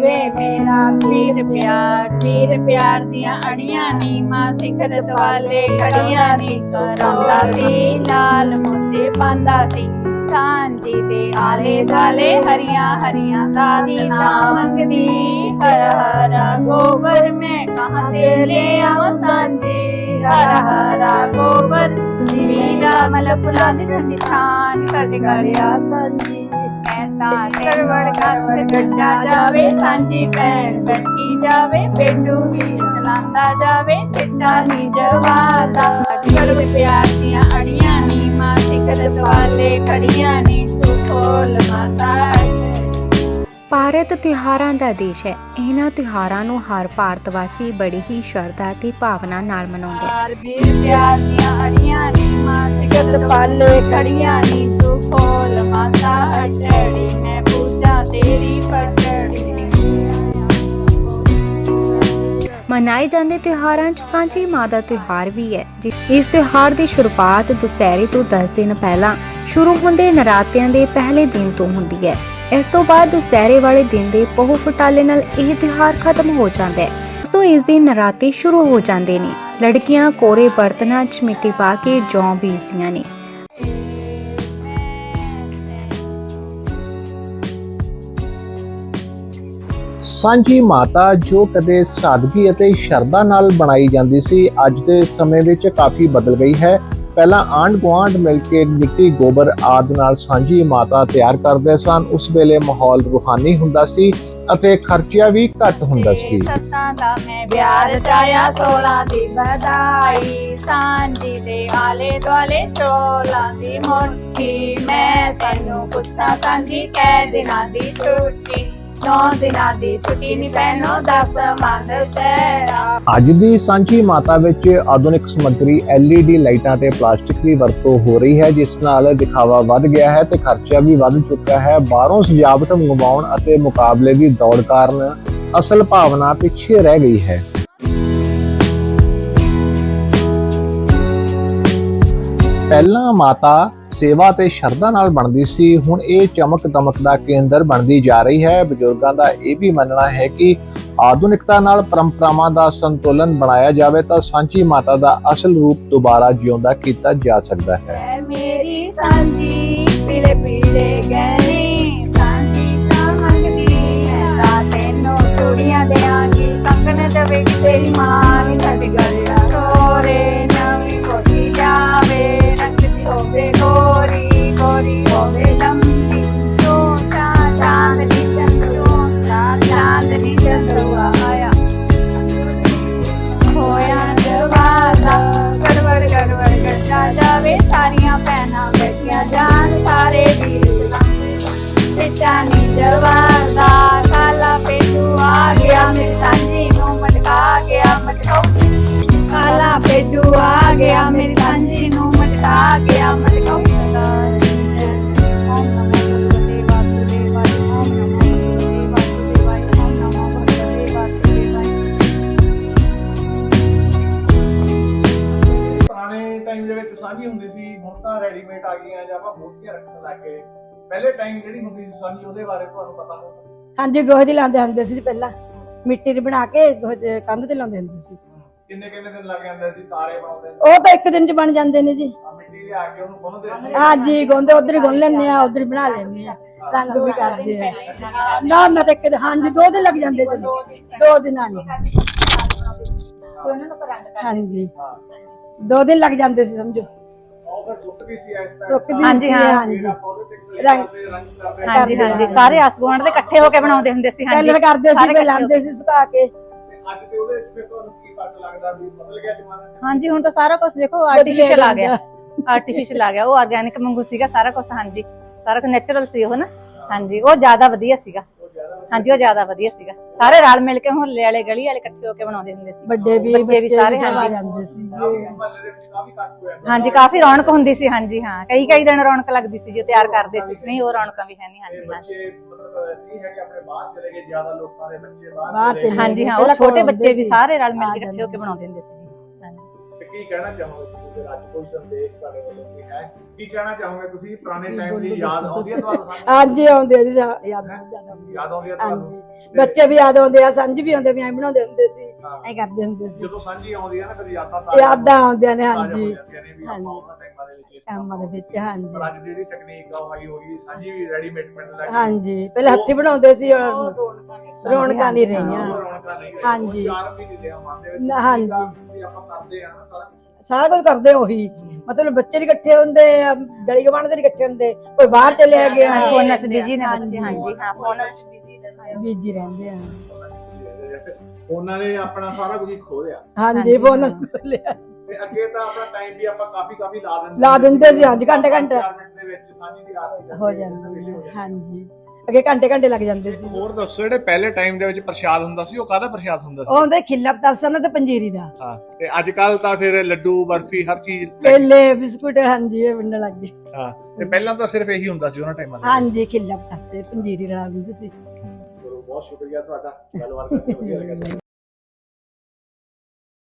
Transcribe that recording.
ਵੇ ਮੇਰਾ ਪੀਰ ਪਿਆਰ ਪੀਰ ਪਿਆਰ ਦੀਆਂ ਅੜੀਆਂ ਨੀ ਸਿਖਰ ਦਵਾਲੇ ਖੜੀਆਂ ਨੀ ਕਰਾਉਂਦਾ ਸੀ। ਲਾਲ ਮੋਤੀ ਪਾਉਂਦਾ ਸੀ। ਸਾਂਝੀ ਦੇ ਆਲੇ ਦਾਲੇ ਹਰੀਆਂ ਹਰੀਆਂ ਦਾਦੀ ਨਾ ਮੰਗਦੀ। ਹਰ ਹਰਾ ਗੋਬਰ ਮੈਂ ਕਹਾਂ ਸੇ ਲੈ ਆਵਾਂ ਸਾਂਝੀ। ਹਰ ਹਰਾ ਗੋਬਰ ਮੇਰਾ ਮਲ ਫੁੱਲਾਂ ਦੀ ਠੰਡੀ ਛਾਂ ਸਾਡੇ ਕਰਿਆ ਸਾਂਝੇ। ਕਹਿੰਦਾ ਕਰਵੜ ਕਰ ਗੱਡਾ ਜਾਵੇ ਸਾਂਝੀ ਭੈਣ ਬੈਠੀ ਜਾਵੇ ਪਿੰਡੂ ਵੀ ਚਲਾਉਂਦਾ ਜਾਵੇ ਛਿੱਟਾ ਨੀ ਜਵਾਦਾ ਕਰਦੇ ਪਿਆਰ ਦੀਆਂ ਅੜੀਆਂ ਨੀ ਮਾਂ ਸਿਕਰ ਦਵਾਲੇ ਖੜੀਆਂ ਨੀ ਤੂੰ ਖੋਲ ਮਾਤਾ ਭਾਰਤ ਤਿਉਹਾਰਾਂ ਦਾ ਦੇਸ਼ ਹੈ। ਇਹਨਾਂ ਤਿਉਹਾਰਾਂ ਨੂੰ ਹਰ ਭਾਰਤ ਵਾਸੀ ਬੜੀ ਹੀ ਸ਼ਰਧਾ ਤੇ ਭਾਵਨਾ ਨਾਲ ਮਨਾਉਂਦਾ ਹੈ ਵੀਰ ਪਿਆਰ ਦੀਆਂ ਅੜੀਆਂ ਨੀ ਮਾਂ ਸਿਕਰ ਦਵਾਲੇ ਖੜੀਆਂ ਨੀ ਤੂੰ ਖੋਲ ਮਾਤਾ ਅਟੜੀ ਮਨਾਏ ਜਾਂਦੇ ਤਿਉਹਾਰਾਂ 'ਚ ਸਾਂਝੀ ਮਾਂ ਦਾ ਤਿਉਹਾਰ ਵੀ ਹੈ ਇਸ ਤਿਉਹਾਰ ਦੀ ਸ਼ੁਰੂਆਤ ਦੁਸਹਿਰੇ ਤੋਂ 10 ਦਿਨ ਪਹਿਲਾਂ ਸ਼ੁਰੂ ਹੁੰਦੇ ਨਰਾਤਿਆਂ ਦੇ ਪਹਿਲੇ ਦਿਨ ਤੋਂ ਹੁੰਦੀ ਹੈ। ਇਸ ਤੋਂ ਬਾਅਦ ਦੁਸਹਿਰੇ ਵਾਲੇ ਦਿਨ ਦੇ ਪਹੁ ਫਟਾਲੇ ਨਾਲ ਇਹ ਤਿਉਹਾਰ ਖਤਮ ਹੋ ਜਾਂਦਾ ਹੈ। ਉਸ ਤੋਂ ਇਸ ਦਿਨ ਨਰਾਤੇ ਸ਼ੁਰੂ ਹੋ ਜਾਂਦੇ ਨੇ। ਲੜਕੀਆਂ ਕੋਰੇ ਬਰਤਨਾਂ 'ਚ ਮਿੱਟੀ ਪਾ ਕੇ ਜੌਂ ਬੀਜਦੀਆਂ ਨੇ। ਸਾਂਝੀ ਮਾਤਾ ਜੋ ਕਦੇ ਸਾਦਗੀ ਅਤੇ ਸ਼ਰਧਾ ਨਾਲ ਬਣਾਈ ਜਾਂਦੀ ਸੀ ਅੱਜ ਦੇ ਸਮੇਂ ਵਿੱਚ ਕਾਫੀ ਬਦਲ ਗਈ ਹੈ। ਪਹਿਲਾਂ ਆਂਢ ਗੁਆਂਢ ਮਿਲ ਕੇ ਮਿੱਟੀ ਗੋਬਰ ਆਦਿ ਨਾਲ ਸਾਂਝੀ ਮਾਤਾ ਤਿਆਰ ਕਰਦੇ ਸਨ। ਉਸ ਵੇਲੇ ਮਾਹੌਲ ਰੂਹਾਨੀ ਹੁੰਦਾ ਸੀ ਅਤੇ ਖਰਚਿਆ ਵੀ ਘੱਟ ਹੁੰਦਾ ਸੀ। ਸੱਤਾਂ ਦਾ ਮੈਂ ਵਿਆਹ ਰਚਾਇਆ 16 ਦੀ ਵਧਾਈ। ਸਾਂਝੀ ਦੇ ਆਲੇ ਦੁਆਲੇ ਚੋਲਾਂ ਦੀ ਮੁੱਠੀ। ਮੈਂ ਸਾਨੂੰ ਪੁੱਛਾਂ ਸਾਂਝੀ ਕੈ ਦਿਨਾਂ ਦੀ ਛੁੱਟੀ। ਨੌ ਦਿਨਾਂ ਦੀ ਛੁੱਟੀ ਨਹੀਂ ਪੈਣੋ 10 ਮੰਦ ਸ਼ਹਿਰਾ। ਅੱਜ ਦੀ ਸਾਂਝੀ ਮਾਤਾ ਵਿੱਚ ਆਧੁਨਿਕ ਸਮੱਗਰੀ LED ਲਾਈਟਾਂ ਤੇ ਪਲਾਸਟਿਕ ਦੀ ਵਰਤੋਂ ਹੋ ਰਹੀ ਹੈ, ਜਿਸ ਨਾਲ ਦਿਖਾਵਾ ਵੱਧ ਗਿਆ ਹੈ ਤੇ ਖਰਚਾ ਵੀ ਵੱਧ ਚੁੱਕਾ ਹੈ। ਬਾਹਰੋਂ ਸਜਾਵਟ ਮੰਗਵਾਉਣ ਅਤੇ ਮੁਕਾਬਲੇ ਦੀ ਦੌੜ ਕਾਰਨ ਅਸਲ ਭਾਵਨਾ ਪਿੱਛੇ ਰਹਿ ਗਈ ਹੈ। ਪਹਿਲਾਂ ਮਾਤਾ ਸੇਵਾ ਤੇ ਸ਼ਰਧਾ ਨਾਲ ਬਣਦੀ ਸੀ। ਹੁਣ ਇਹ ਚਮਕ ਦਮਕ ਦਾ ਕੇਂਦਰ ਬਣਦੀ ਜਾ ਰਹੀ ਹੈ। ਬਜ਼ੁਰਗਾਂ ਦਾ ਇਹ ਵੀ ਮੰਨਣਾ ਹੈ ਕਿ ਆਧੁਨਿਕਤਾ ਨਾਲ ਪਰੰਪਰਾਵਾਂ ਦਾ ਸੰਤੁਲਨ ਬਣਾਇਆ ਜਾਵੇ ਤਾਂ ਸਾਂਝੀ ਮਾਤਾ ਦਾ ਅਸਲ ਰੂਪ ਦੁਬਾਰਾ ਜਿਉਂਦਾ ਕੀਤਾ ਜਾ ਸਕਦਾ ਹੈ। ਮੇਰੀ ਸਾਂਝੀ, ਪੀਲੇ ਪੀਲੇ ਗਹਿਣੇ। ਸਾਂਝੀ ਤਾਂ ਮੰਗਦੀ ਹੈ ਤਾਂ ਤੈਨੂੰ ਚੂੜੀਆਂ ਦੇਾਂਗੀ ਕੰਗਣ ਦੇਵੇ ਤੇਰੀ ਮਾਂ ਨੀ ਛੱਡ ਗੱਲਾਂ ਟਾਈਮ ਦੇ ਵਿੱਚ ਸਾਂਝੀ ਹੁੰਦੀ ਸੀ ਹੁਣ ਤਾਂ ਰੈਡੀਮੇਡ ਆ ਗਈਆਂ ਜਾਂ ਆਪਾਂ ਮੂਰਤੀਆਂ ਰੱਖਣ ਲੱਗ ਗਏ। ਪਹਿਲੇ ਟਾਈਮ ਜਿਹੜੀ ਹੁੰਦੀ ਸੀ ਸਾਂਝੀ ਉਹਦੇ ਬਾਰੇ ਤੁਹਾਨੂੰ ਪਤਾ ਹੋਊਗਾ। ਹਾਂਜੀ ਗੋਹੇ ਦੀ ਲਾਉਂਦੇ ਹੁੰਦੇ ਸੀ ਜੀ ਪਹਿਲਾਂ। ਮਿੱਟੀ ਦੀ ਬਣਾ ਕੇ ਗੋਹੇ ਦੇ ਕੰਧ ਤੇ ਲਾਉਂਦੇ ਹੁੰਦੇ ਸੀ। ਕਿੰਨੇ ਕਿੰਨੇ ਦਿਨ ਲੱਗ ਜਾਂਦੇ ਸੀ ਤਾਰੇ ਬਣਾਉਂਦੇ ਸੀ ਉਹ ਤਾਂ ਇੱਕ ਦਿਨ ਚ ਬਣ ਜਾਂਦੇ ਨੇ ਜੀ। ਆਹ ਮਿੱਟੀ ਲਿਆ ਕੇ ਉਹਨੂੰ ਗੁੰਨਦੇ ਸੀ। ਹਾਂਜੀ ਗੋਂਦੇ ਉਧਰ ਹੀ ਗੁੰਨ ਲੈਣੇ ਆ ਉਧਰ ਹੀ ਬਣਾ ਲੈਣੇ ਆ ਰੰਗ ਵੀ ਕਰਦੇ ਆ ਨਾ ਮੈਂ ਤਾਂ ਇੱਕ ਦਿਨ- ਹਾਂਜੀ ਦੋ ਦਿਨ ਲੱਗ ਜਾਂਦੇ ਚਲੋ ਦੋ ਦਿਨਾਂ ਨੂੰ। ਹਾਂਜੀ। ਹਾਂ। ਦੋ ਦਿਨ ਲੱਗ ਜਾਂਦੇ ਸੀ ਸਮਝੋ। ਸੁੱਕਦੀ ਹਾਂਜੀ, ਸੀ ਹਾਂ। ਹਾਂਜੀ। ਰੰਗ- ਹਾਂਜੀ ਹਾਂਜੀ। ਸਾਰੇ ਆਸ ਗੁਆਂਢ ਦੇ ਇਕੱਠੇ ਹੋ ਕੇ ਬਣਾਉਂਦੇ ਹੁੰਦੇ ਸੀ ਹਾਂਜੀ। ਕਲਰ ਕਰਦੇ ਸੀ ਸਾਰੇ ਇਕੱਠੇ ਹੋ ਸੀ ਸੁਕਾ ਕੇ। ਕੀ ਫ਼ਰਕ ਲੱਗਦਾ ਵੀ ਬਦਲ ਗਿਆ ਜ਼ਮਾਨਾ? ਹਾਂਜੀ ਹੁਣ ਤਾਂ ਸਾਰਾ ਕੁਝ ਦੇਖੋ ਆਰਟੀਫੀਸ਼ੀਅਲ ਆ ਗਿਆ। ਆਰਟੀਫੀਸ਼ੀਅਲ ਆ ਗਿਆ। ਉਹ ਆਰਗੈਨਿਕ ਵਾਂਗੂ ਸੀਗਾ ਸਾਰਾ ਕੁਝ ਹਾਂਜੀ। ਸਾਰਾ ਕੁਝ ਨੇਚਰਲ ਸੀ ਉਹ ਨਾ। ਹਾਂਜੀ ਉਹ ਜ਼ਿਆਦਾ ਵਧੀਆ ਸੀਗਾ। ਹਾਂਜੀ ਉਹ ਜ਼ਿਆਦਾ ਵਧੀਆ ਸੀਗਾ। ਸਾਰੇ ਰਲ ਮਿਲ ਕੇ ਮੁਹੱਲੇ ਵਾਲੇ ਗਲੀ ਵਾਲੇ ਇਕੱਠੇ ਹੋ ਕੇ ਬਣਾਉਂਦੇ ਹੁੰਦੇ ਸੀ। ਵੱਡੇ ਵੀ ਬੱਚੇ ਵੀ ਸਾਰੇ ਆ। ਜਾਂਦੇ ਸੀ। ਹਾਂਜੀ ਕਾਫੀ ਰੌਣਕ ਹੁੰਦੀ ਸੀ ਹਾਂਜੀ ਹਾਂ। ਕਈ ਕਈ ਦਿਨ ਰੌਣਕ ਲੱਗਦੀ ਸੀ ਜੋ ਤਿਆਰ ਕਰਦੇ ਸੀ। ਨਹੀਂ ਉਹ ਰੌਣਕਾਂ ਵੀ ਹੈ ਨਹੀਂ ਹਾਂਜੀ ਹਾਂਜੀ। ਬੱਚੇ ਮਤਲਬ ਨਹੀਂ ਹੈ ਕਿ ਆਪਣੇ ਬਾਹਰ ਚਲੇ ਗਏ ਜ਼ਿਆਦਾ ਲੋਕਾਂ ਦੇ ਬੱਚੇ ਬਾਹਰ ਹਾਂਜੀ ਹਾਂ ਉਹ ਛੋਟੇ ਬੱਚੇ ਵੀ ਸਾਰੇ ਰਲ ਮਿਲ ਕੇ ਇਕੱਠੇ ਹੋ ਕੇ ਬਣਾਉਂਦੇ ਹੁੰਦੇ ਸੀ ਕੀ ਕਹਿਣਾ ਚਾਹੋਗੇ ਤੁਸੀਂ? ਫਿਰ ਅੱਜ ਕੋਈ ਸੰਦੇਸ਼ ਤੁਹਾਡੇ ਵੱਲੋਂ ਕੋਈ ਹੈ ਕੀ ਕਹਿਣਾ ਚਾਹੋਗੇ ਤੁਸੀਂ? ਪੁਰਾਣੇ ਟਾਈਮ ਦੀ ਯਾਦ ਆਉਂਦੀ ਹੈ ਤੁਹਾਨੂੰ? ਸਾਂਝੀ? ਹਾਂਜੀ ਆਉਂਦੇ ਜੀ ਯਾਦ। ਯਾਦ ਆਉਂਦੀ ਹੈ ਤੁਹਾਨੂੰ? ਬੱਚੇ ਵੀ ਯਾਦ ਆਉਂਦੇ ਆ ਸਾਂਝ ਵੀ ਆਉਂਦੇ ਵੀ ਐਂ ਬਣਾਉਂਦੇ ਹੁੰਦੇ ਸੀ ਹਾਂ। ਐਂ ਕਰਦੇ ਹੁੰਦੇ ਸੀ। ਜਦੋਂ ਸਾਂਝੀ ਆਉਂਦੀ ਹੈ ਨਾ ਫਿਰ ਯਾਦਾਂ ਤਾਜ਼ਾ ਯਾਦਾਂ ਆਉਂਦੀਆਂ ਨੇ ਹੋ ਹਾਂਜੀ। ਦੇ ਕੰਮਾਂ ਦੇ ਵਿੱਚ ਹਾਂਜੀ। ਪਰ ਅੱਜ ਜਿਹੜੀ ਟੈਕਨੀਕ ਆ ਉਹ ਹਾਈ ਹੋ ਗਈ ਸਾਂਝੀ ਵੀ ਰੈਡੀਮੇਡ ਮਿਲਣ ਲੱਗ ਹਾਂਜੀ ਪਹਿਲਾਂ ਹੱਥੀ ਬਣਾਉਂਦੇ ਸੀ ਰੌਣਕਾਂ ਨਹੀਂ ਰਹੀਆਂ। ਰੌਣਕਾਂ ਨਹੀਂ। ਹਾਂਜੀ। ਚਾਰ ਨਹੀਂ ਰਿਹਾ ਮਨ ਦੇ ਵਿੱਚ ਹਾਂਜੀ। ਵੀ ਆਪਾਂ ਕਰਦੇ ਆ ਨਾ ਸਾਰਾ ਕੁਛ। ਸਾਰਾ ਕੁਝ ਕਰਦੇ ਉਹੀ। ਮਤਲਬ ਬੱਚੇ ਨਹੀਂ ਇਕੱਠੇ ਹੁੰਦੇ ਆ, ਗਲੀ ਗਵਾਂਢ ਦੇ ਨਹੀਂ ਇਕੱਠੇ ਹੁੰਦੇ। ਕੋਈ ਬਾਹਰ ਚਲੇ ਗਿਆ। ਫੋਨਾਂ 'ਚ ਬਿਜ਼ੀ ਨੇ ਬੱਚੇ ਹਾਂਜੀ। ਹਾਂ ਫੋਨਾਂ 'ਚ ਬਿਜ਼ੀ ਰਹਿੰਦੇ ਆ। ਬੀਜੀ ਰਹਿੰਦੇ ਆ। ਉਹਨਾਂ ਨੇ ਆਪਣਾ ਸਾਰਾ ਕੁਝ ਹੀ ਖੋ ਲਿਆ ਹਾਂਜੀ ਫੋਨ। ਲਿਆ ਤੇ ਅੱਗੇ ਤਾਂ ਆਪਣਾ ਟਾਈਮ ਵੀ ਆਪਾਂ ਕਾਫੀ ਕਾਫੀ ਲਾ ਦਿੰਦੇ ਲਾ ਦਿੰਦੇ ਸੀ, ਹਾਂਜੀ, ਘੰਟੇ- ਘੰਟੇ। 4 ਮਿੰਟ ਦੇ ਵਿੱਚ ਸਾਂਝੀ ਦੀ ਆਰਤੀ ਹੋ ਜਾਂਦੀ ਹੈ ਹਾਂਜੀ। ਅੱਗੇ ਘੰਟੇ ਘੰਟੇ ਲੱਗ ਜਾਂਦੇ ਸੀ। ਹੋਰ ਦੱਸੋ ਜਿਹੜੇ ਪਹਿਲੇ ਟਾਈਮ ਦੇ ਵਿੱਚ ਪ੍ਰਸ਼ਾਦ ਹੁੰਦਾ ਸੀ ਉਹ ਕਾਹਦਾ ਪ੍ਰਸ਼ਾਦ ਹੁੰਦਾ ਉਹ ਹੁੰਦੇ ਖਿੱਲਾ ਪਤਾਸਾ ਤੇ ਪੰਜੀਰੀ ਦਾ। ਹਾਂ ਤੇ ਅੱਜ ਕੱਲ ਤਾਂ ਫਿਰ ਲੱਡੂ ਬਰਫੀ ਹਰ ਚੀਜ਼। ਪਹਿਲੇ ਬਿਸਕੁਟ ਹਾਂਜੀ ਇਹ ਵੰਡਣ ਲੱਗ ਗਏ। ਹਾਂ ਤੇ ਪਹਿਲਾਂ ਤਾਂ ਸਿਰਫ ਇਹੀ ਹੁੰਦਾ ਸੀ ਉਹਨਾਂ ਟਾਈਮਾਂ ਦੇ ਹਾਂਜੀ ਖਿੱਲਾ ਪਤਾਸੇ ਪੰਜੀਰੀ ਰਲਾ ਦਿੰਦੇ ਸੀ। ਬਹੁਤ ਸ਼ੁਕਰੀਆ ਤੁਹਾਡਾ। ਗੱਲਬਾਤ ਕਰਕੇ ਵਧੀਆ ਲੱਗਾ।